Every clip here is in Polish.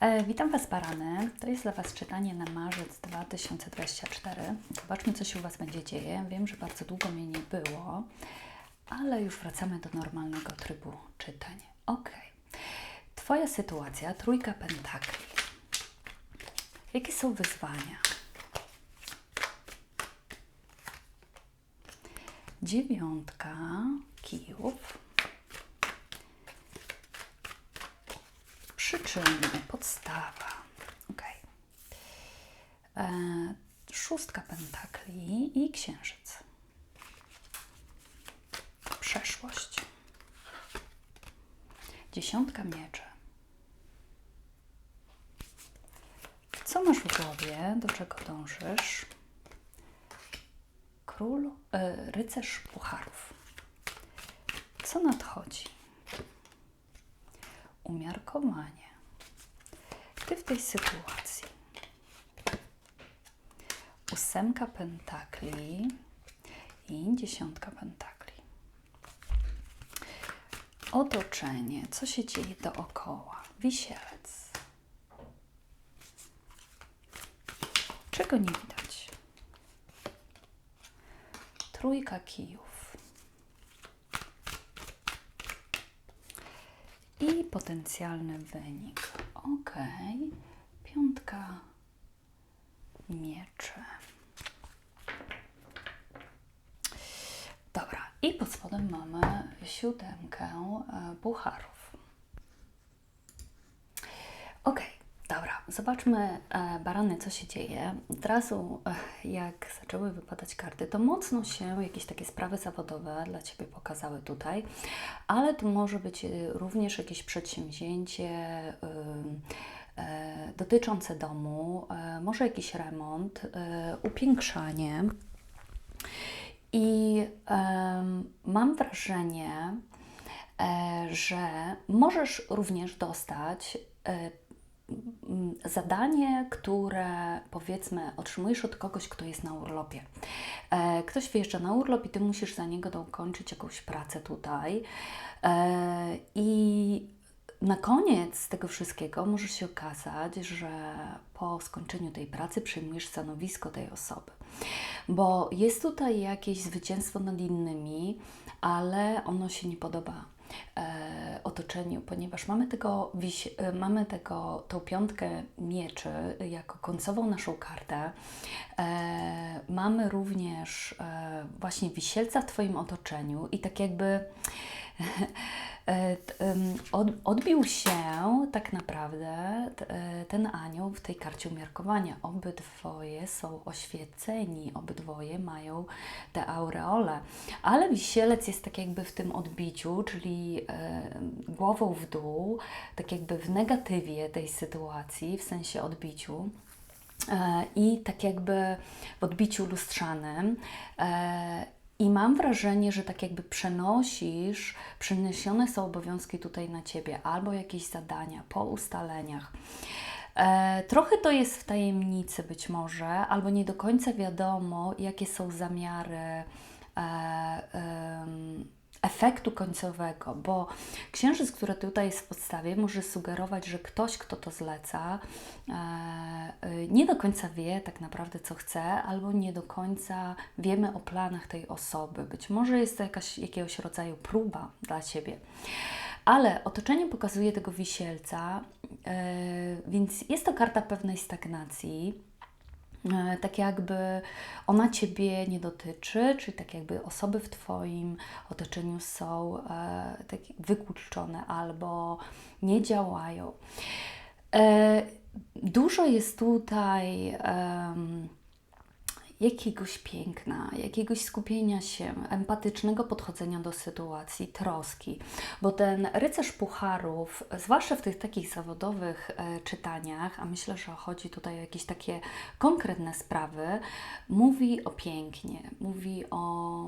E, witam Was, Barany. To jest dla Was czytanie na marzec 2024. Zobaczmy, co się u Was będzie dzieje. Wiem, że bardzo długo mnie nie było, ale już wracamy do normalnego trybu czytań. Ok. Twoja sytuacja, trójka pentakli. Jakie są wyzwania? Dziewiątka kijów. Podstawa. Ok. E, szóstka pentakli i księżyc. Przeszłość. Dziesiątka mieczy. Co masz w głowie? Do czego dążysz? Król, e, rycerz pucharów. Co nadchodzi? Umiarkowanie. Ty w tej sytuacji. Ósemka pentakli i dziesiątka pentakli. Otoczenie, co się dzieje dookoła. Wisielec. Czego nie widać? Trójka kijów. I potencjalny wynik. Ok. Piątka miecze. Dobra. I pod spodem mamy siódemkę e, pucharów. Ok, zobaczmy e, barany, co się dzieje. Od razu, e, jak zaczęły wypadać karty, to mocno się jakieś takie sprawy zawodowe dla Ciebie pokazały tutaj, ale tu może być e, również jakieś przedsięwzięcie dotyczące domu, może jakiś remont, upiększanie. I mam wrażenie, że możesz również dostać zadanie, które powiedzmy otrzymujesz od kogoś, kto jest na urlopie. E, ktoś wyjeżdża na urlop i ty musisz za niego dokończyć jakąś pracę tutaj. E, I na koniec tego wszystkiego może się okazać, że po skończeniu tej pracy przyjmujesz stanowisko tej osoby, bo jest tutaj jakieś zwycięstwo nad innymi, ale ono się nie podoba otoczeniu, ponieważ mamy tego, e, mamy tego, tą piątkę mieczy jako końcową naszą kartę. E, mamy również e, właśnie wisielca w Twoim otoczeniu i tak jakby e, odbił się tak naprawdę e, ten anioł w tej karcie umiarkowania. Obydwoje są oświeceni, obydwoje mają te aureole, ale wisielec jest tak jakby w tym odbiciu, czyli e, głową w dół, tak jakby w negatywie tej sytuacji, w sensie odbiciu. E, i tak jakby w odbiciu lustrzanym. E, I mam wrażenie, że tak jakby przenosisz, przeniesione są obowiązki tutaj na ciebie, albo jakieś zadania po ustaleniach. E, trochę to jest w tajemnicy być może, albo nie do końca wiadomo, jakie są zamiary. E, em, efektu końcowego, bo księżyc, który tutaj jest w podstawie, może sugerować, że ktoś, kto to zleca, e, e, nie do końca wie tak naprawdę, co chce, albo nie do końca wiemy o planach tej osoby. Być może jest to jakaś, jakiegoś rodzaju próba dla Ciebie. Ale otoczenie pokazuje tego wisielca, e, więc jest to karta pewnej stagnacji. E, tak jakby ona Ciebie nie dotyczy, czyli tak jakby osoby w Twoim otoczeniu są e, tak wykluczone albo nie działają. E, dużo jest tutaj jakiegoś piękna, jakiegoś skupienia się, empatycznego podchodzenia do sytuacji, troski, bo ten rycerz pucharów, zwłaszcza w tych takich zawodowych e, czytaniach, a myślę, że chodzi tutaj o jakieś takie konkretne sprawy, mówi o pięknie, mówi o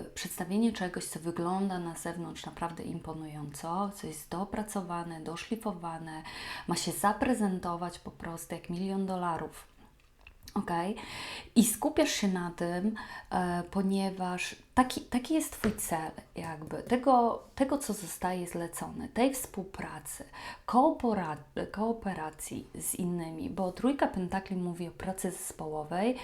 y, przedstawienie czegoś, co wygląda na zewnątrz naprawdę imponująco, co jest dopracowane, doszlifowane, ma się zaprezentować po prostu jak milion dolarów. Ok? I skupiasz się na tym, e, ponieważ taki, taki jest Twój cel, jakby tego, tego, co zostaje zlecone, tej współpracy, koopera, kooperacji z innymi, bo Trójka Pentakli mówi o pracy zespołowej,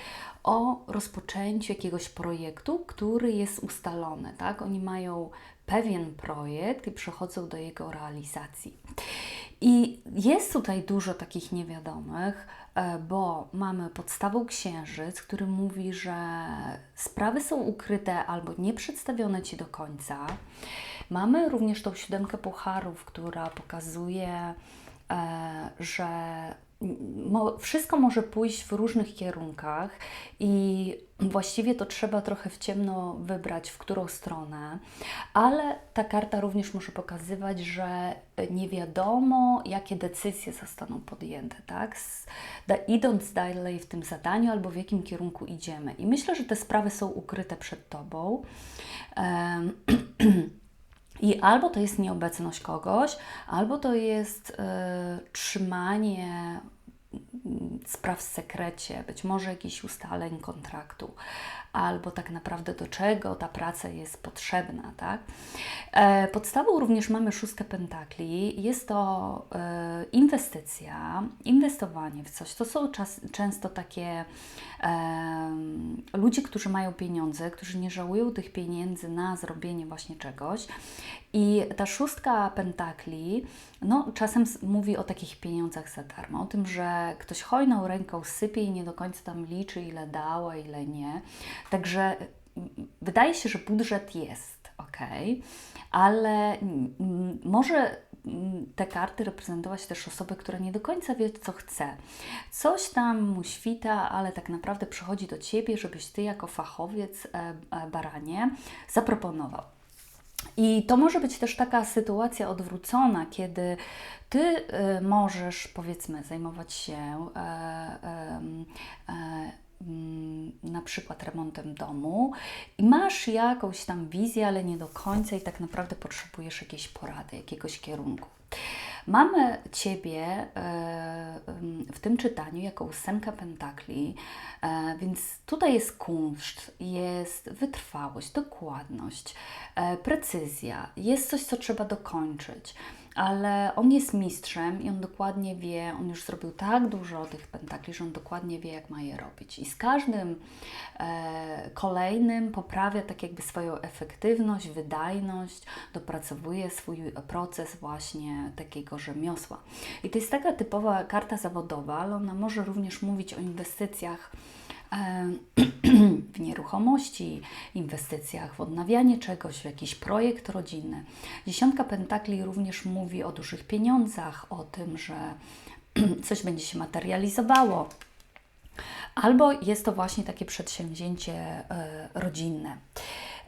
o rozpoczęciu jakiegoś projektu, który jest ustalony, tak? Oni mają pewien projekt i przechodzą do jego realizacji. I jest tutaj dużo takich niewiadomych, e, bo mamy podstawą księżyc, który mówi, że sprawy są ukryte nie przedstawione ci do końca. Mamy również tą siódemkę pucharów, która pokazuje, e, że wszystko może pójść w różnych kierunkach i właściwie to trzeba trochę w ciemno wybrać, w którą stronę, ale ta karta również może pokazywać, że nie wiadomo, jakie decyzje zostaną podjęte, tak? Idąc dalej w tym zadaniu albo w jakim kierunku idziemy. I myślę, że te sprawy są ukryte przed Tobą. I albo to jest nieobecność kogoś, albo to jest y, trzymanie spraw w sekrecie, być może jakichś ustaleń kontraktu, albo tak naprawdę do czego ta praca jest potrzebna. Tak? E, podstawą również mamy szóstkę pentakli. Jest to e, inwestycja, inwestowanie w coś. To są czas, często takie e, ludzie, którzy mają pieniądze, którzy nie żałują tych pieniędzy na zrobienie właśnie czegoś. I ta szóstka pentakli, no czasem mówi o takich pieniądzach za darmo, o tym, że ktoś hojną ręką sypie i nie do końca tam liczy, ile dała, ile nie. Także wydaje się, że budżet jest ok, ale może te karty reprezentować też osobę, która nie do końca wie, co chce. Coś tam mu świta, ale tak naprawdę przychodzi do ciebie, żebyś ty jako fachowiec e, e, baranie zaproponował. I to może być też taka sytuacja odwrócona, kiedy ty y, możesz, powiedzmy, zajmować się e, e, na przykład remontem domu i masz jakąś tam wizję, ale nie do końca i tak naprawdę potrzebujesz jakiejś porady, jakiegoś kierunku. Mamy Ciebie e, w tym czytaniu jako ósemka pentakli, e, więc tutaj jest kunszt, jest wytrwałość, dokładność, e, precyzja, jest coś, co trzeba dokończyć ale on jest mistrzem i on dokładnie wie, on już zrobił tak dużo tych pentakli, że on dokładnie wie, jak ma je robić. I z każdym e, kolejnym poprawia tak jakby swoją efektywność, wydajność, dopracowuje swój proces właśnie takiego rzemiosła. I to jest taka typowa karta zawodowa, ale ona może również mówić o inwestycjach w nieruchomości, inwestycjach w odnawianie czegoś, w jakiś projekt rodzinny. Dziesiątka Pentakli również mówi o dużych pieniądzach, o tym, że coś będzie się materializowało. Albo jest to właśnie takie przedsięwzięcie e, rodzinne.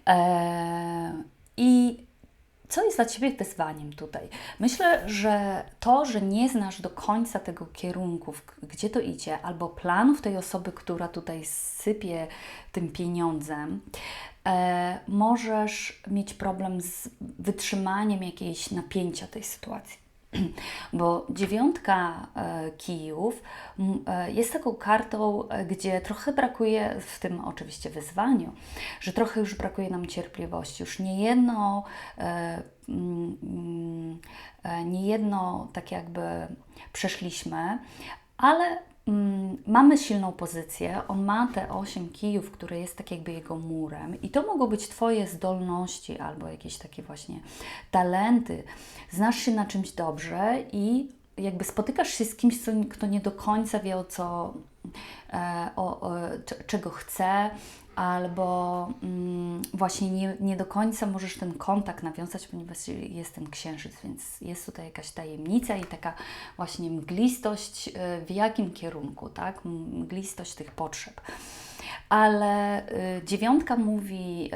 E, I co jest dla Ciebie wyzwaniem tutaj? Myślę, że to, że nie znasz do końca tego kierunku, gdzie to idzie, albo planów tej osoby, która tutaj sypie tym pieniądzem, e, możesz mieć problem z wytrzymaniem jakiejś napięcia tej sytuacji. bo dziewiątka e, kijów e, jest taką kartą, e, gdzie trochę brakuje w tym oczywiście wyzwaniu, że trochę już brakuje nam cierpliwości. Już nie jedno, nie jedno tak jakby przeszliśmy, ale Mm, mamy silną pozycję, on ma te 8 kijów, które jest tak jakby jego murem. I to mogą być Twoje zdolności albo jakieś takie właśnie talenty. Znasz się na czymś dobrze i jakby spotykasz się z kimś, kto nie do końca wie o co, e, o, o, czego chce, albo mm, właśnie nie, nie do końca możesz ten kontakt nawiązać, ponieważ jest ten księżyc, więc jest tutaj jakaś tajemnica i taka właśnie mglistość e, w jakim kierunku, tak? Mglistość tych potrzeb. Ale y, dziewiątka mówi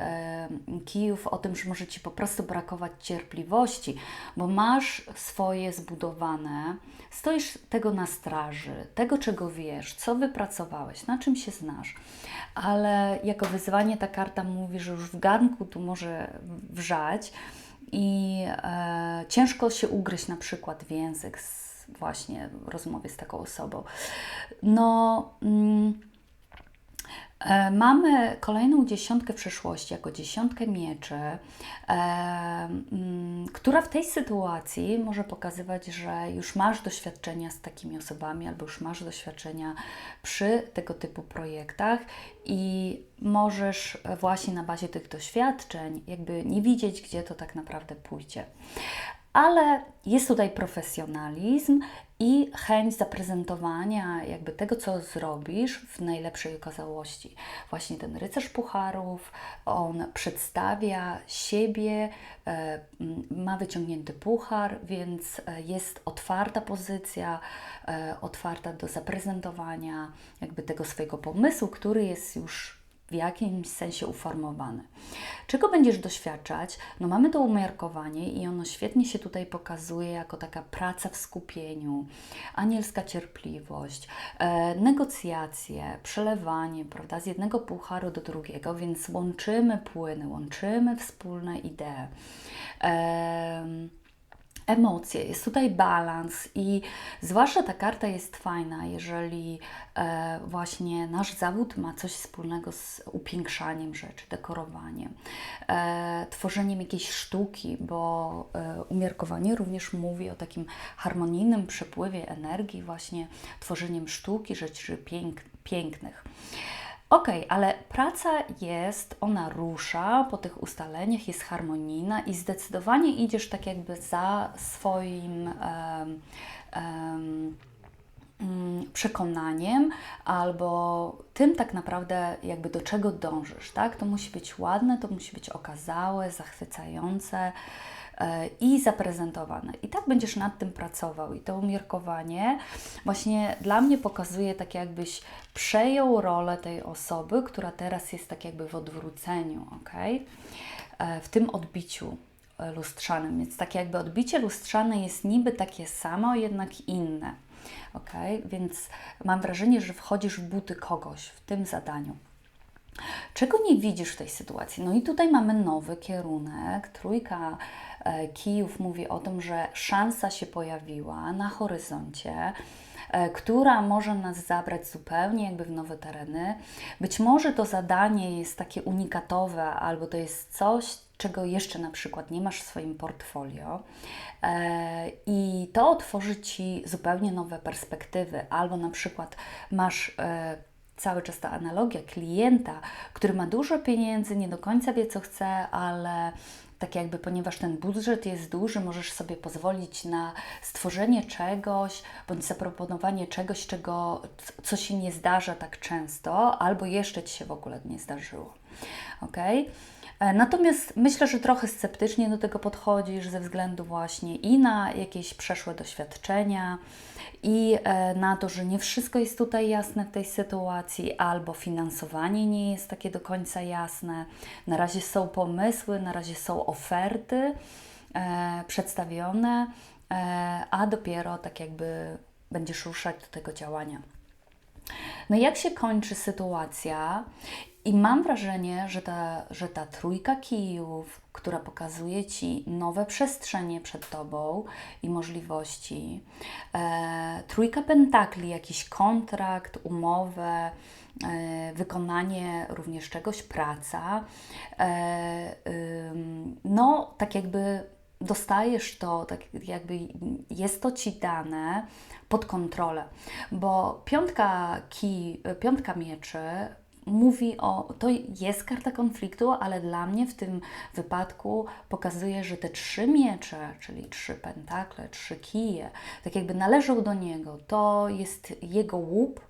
y, Kijów o tym, że może Ci po prostu brakować cierpliwości, bo masz swoje zbudowane, stoisz tego na straży, tego czego wiesz, co wypracowałeś, na czym się znasz. Ale jako wyzwanie ta karta mówi, że już w garnku tu może wrzać i e, ciężko się ugryźć na przykład w język z, właśnie w rozmowie z taką osobą. No. Mm, mamy kolejną dziesiątkę przyszłości, jako dziesiątkę mieczy, e, mm, która w tej sytuacji może pokazywać, że już masz doświadczenia z takimi osobami, albo już masz doświadczenia przy tego typu projektach i możesz właśnie na bazie tych doświadczeń jakby nie widzieć, gdzie to tak naprawdę pójdzie ale jest tutaj profesjonalizm i chęć zaprezentowania jakby tego, co zrobisz w najlepszej okazałości. Właśnie ten rycerz pucharów, on przedstawia siebie, e, ma wyciągnięty puchar, więc e, jest otwarta pozycja, e, otwarta do zaprezentowania jakby tego swojego pomysłu, który jest już w jakimś sensie uformowany. Czego będziesz doświadczać? No mamy to umiarkowanie i ono świetnie się tutaj pokazuje jako taka praca w skupieniu, anielska cierpliwość, e, negocjacje, przelewanie, prawda, z jednego pucharu do drugiego, więc łączymy płyny, łączymy wspólne idee. Emocje, jest tutaj balans i zwłaszcza ta karta jest fajna, jeżeli e, właśnie nasz zawód ma coś wspólnego z upiększaniem rzeczy, dekorowaniem, e, tworzeniem jakiejś sztuki, bo e, umiarkowanie również mówi o takim harmonijnym przepływie energii, właśnie tworzeniem sztuki, rzeczy pięk, pięknych. Ok, ale praca jest, ona rusza po tych ustaleniach, jest harmonijna i zdecydowanie idziesz tak jakby za swoim um, um, przekonaniem albo tym tak naprawdę jakby do czego dążysz, tak? To musi być ładne, to musi być okazałe, zachwycające. E, i zaprezentowane. I tak będziesz nad tym pracował. I to umiarkowanie właśnie dla mnie pokazuje tak, jakbyś przejął rolę tej osoby, która teraz jest tak jakby w odwróceniu, ok? E, w tym odbiciu e, lustrzanym. Więc tak jakby odbicie lustrzane jest niby takie samo, jednak inne. Ok, więc mam wrażenie, że wchodzisz w buty kogoś w tym zadaniu. Czego nie widzisz w tej sytuacji? No i tutaj mamy nowy kierunek, trójka Kijów mówi o tym, że szansa się pojawiła na horyzoncie, e, która może nas zabrać zupełnie jakby w nowe tereny. Być może to zadanie jest takie unikatowe, albo to jest coś, czego jeszcze na przykład nie masz w swoim portfolio. E, I to otworzy Ci zupełnie nowe perspektywy, albo na przykład masz cały czas ta analogia klienta, który ma dużo pieniędzy, nie do końca wie, co chce, ale tak jakby, ponieważ ten budżet jest duży, możesz sobie pozwolić na stworzenie czegoś bądź zaproponowanie czegoś, czego, co się nie zdarza tak często, albo jeszcze Ci się w ogóle nie zdarzyło. ok? E, natomiast myślę, że trochę sceptycznie do tego podchodzisz ze względu właśnie i na jakieś przeszłe doświadczenia, i e, na to, że nie wszystko jest tutaj jasne w tej sytuacji, albo finansowanie nie jest takie do końca jasne. Na razie są pomysły, na razie są oferty e, przedstawione, e, a dopiero tak jakby będziesz ruszać do tego działania. No jak się kończy sytuacja i mam wrażenie, że ta, że ta trójka kijów, która pokazuje Ci nowe przestrzenie przed Tobą i możliwości, e, trójka pentakli, jakiś kontrakt, umowę, e, wykonanie również czegoś, praca, e, no tak jakby dostajesz to, tak jakby jest to Ci dane pod kontrolę, bo piątka, kij, piątka mieczy mówi o, to jest karta konfliktu, ale dla mnie w tym wypadku pokazuje, że te trzy miecze, czyli trzy pentakle, trzy kije, tak jakby należą do niego. To jest jego łup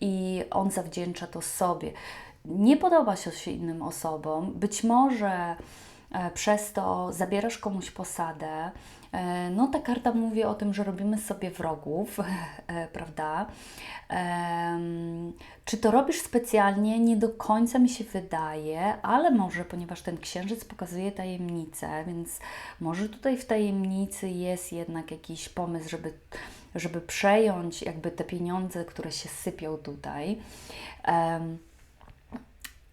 i on zawdzięcza to sobie. Nie podoba się innym osobom, być może przez to zabierasz komuś posadę, E, no ta karta mówi o tym, że robimy sobie wrogów, e, prawda? Czy to robisz specjalnie? Nie do końca mi się wydaje, ale może, ponieważ ten księżyc pokazuje tajemnicę, więc może tutaj w tajemnicy jest jednak jakiś pomysł, żeby, żeby przejąć jakby te pieniądze, które się sypią tutaj.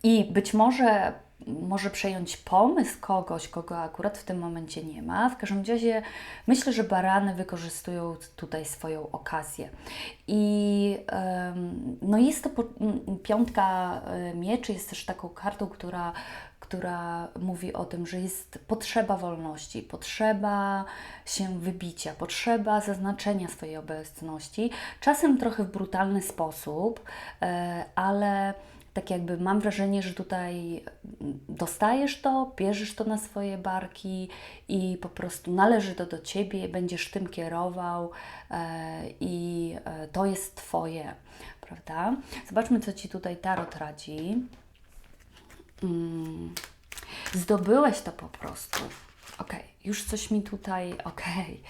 I być może może przejąć pomysł kogoś, kogo akurat w tym momencie nie ma. W każdym razie myślę, że barany wykorzystują tutaj swoją okazję. I no jest to piątka e, mieczy, jest też taką kartą, która, która mówi o tym, że jest potrzeba wolności, potrzeba się wybicia, potrzeba zaznaczenia swojej obecności, czasem trochę w brutalny sposób, e, ale tak jakby mam wrażenie, że tutaj dostajesz to, bierzesz to na swoje barki i po prostu należy to do Ciebie, będziesz tym kierował e, i e, to jest Twoje, prawda? Zobaczmy, co Ci tutaj Tarot radzi. Mm. Zdobyłeś to po prostu. Okej, już coś mi tutaj, okej,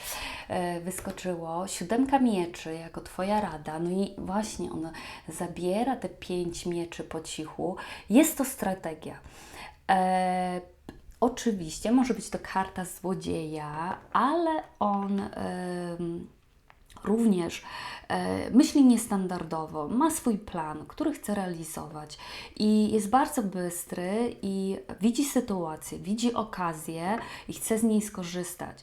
e, wyskoczyło. Siódemka mieczy jako Twoja rada. No i właśnie ona zabiera te pięć mieczy po cichu. Jest to strategia. E, oczywiście może być to karta złodzieja, ale on. Również e, myśli niestandardowo, ma swój plan, który chce realizować i jest bardzo bystry i widzi sytuację, widzi okazję i chce z niej skorzystać.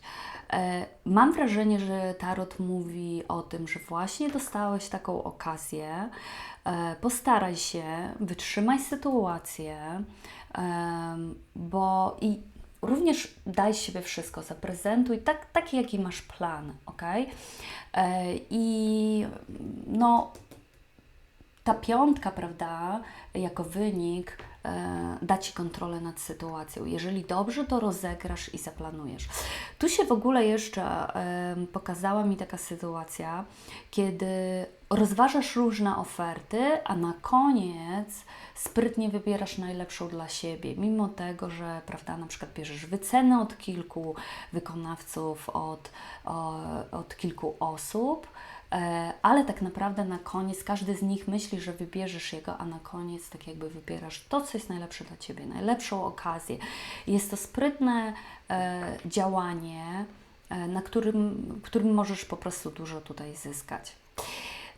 E, mam wrażenie, że Tarot mówi o tym, że właśnie dostałeś taką okazję. E, postaraj się, wytrzymaj sytuację, bo i również daj siebie wszystko, zaprezentuj tak, taki, jaki masz plan, ok? E, I no, ta piątka, prawda, jako wynik e, da Ci kontrolę nad sytuacją. Jeżeli dobrze to rozegrasz i zaplanujesz. Tu się w ogóle jeszcze e, pokazała mi taka sytuacja, kiedy rozważasz różne oferty, a na koniec sprytnie wybierasz najlepszą dla siebie, mimo tego, że prawda, na przykład bierzesz wycenę od kilku wykonawców, od, o, od kilku osób, e, ale tak naprawdę na koniec każdy z nich myśli, że wybierzesz jego, a na koniec tak jakby wybierasz to, co jest najlepsze dla Ciebie, najlepszą okazję. Jest to sprytne e, działanie, e, na którym, którym możesz po prostu dużo tutaj zyskać.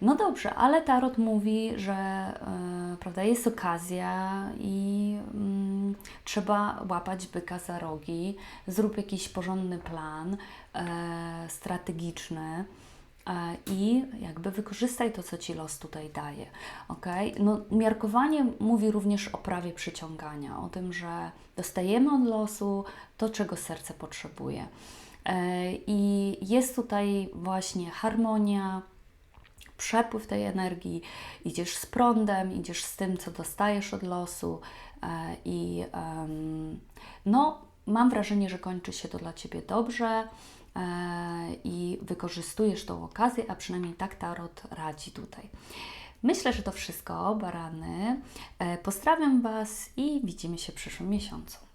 No dobrze, ale Tarot mówi, że e, prawda, jest okazja i mm, trzeba łapać byka za rogi, zrób jakiś porządny plan e, strategiczny e, i jakby wykorzystaj to, co Ci los tutaj daje. ok? No, miarkowanie mówi również o prawie przyciągania, o tym, że dostajemy od losu to, czego serce potrzebuje. I jest tutaj właśnie harmonia, przepływ tej energii, idziesz z prądem, idziesz z tym, co dostajesz od losu e, i no, mam wrażenie, że kończy się to dla Ciebie dobrze e, i wykorzystujesz tą okazję, a przynajmniej tak Tarot radzi tutaj. Myślę, że to wszystko, barany. E, Pozdrawiam Was i widzimy się w przyszłym miesiącu.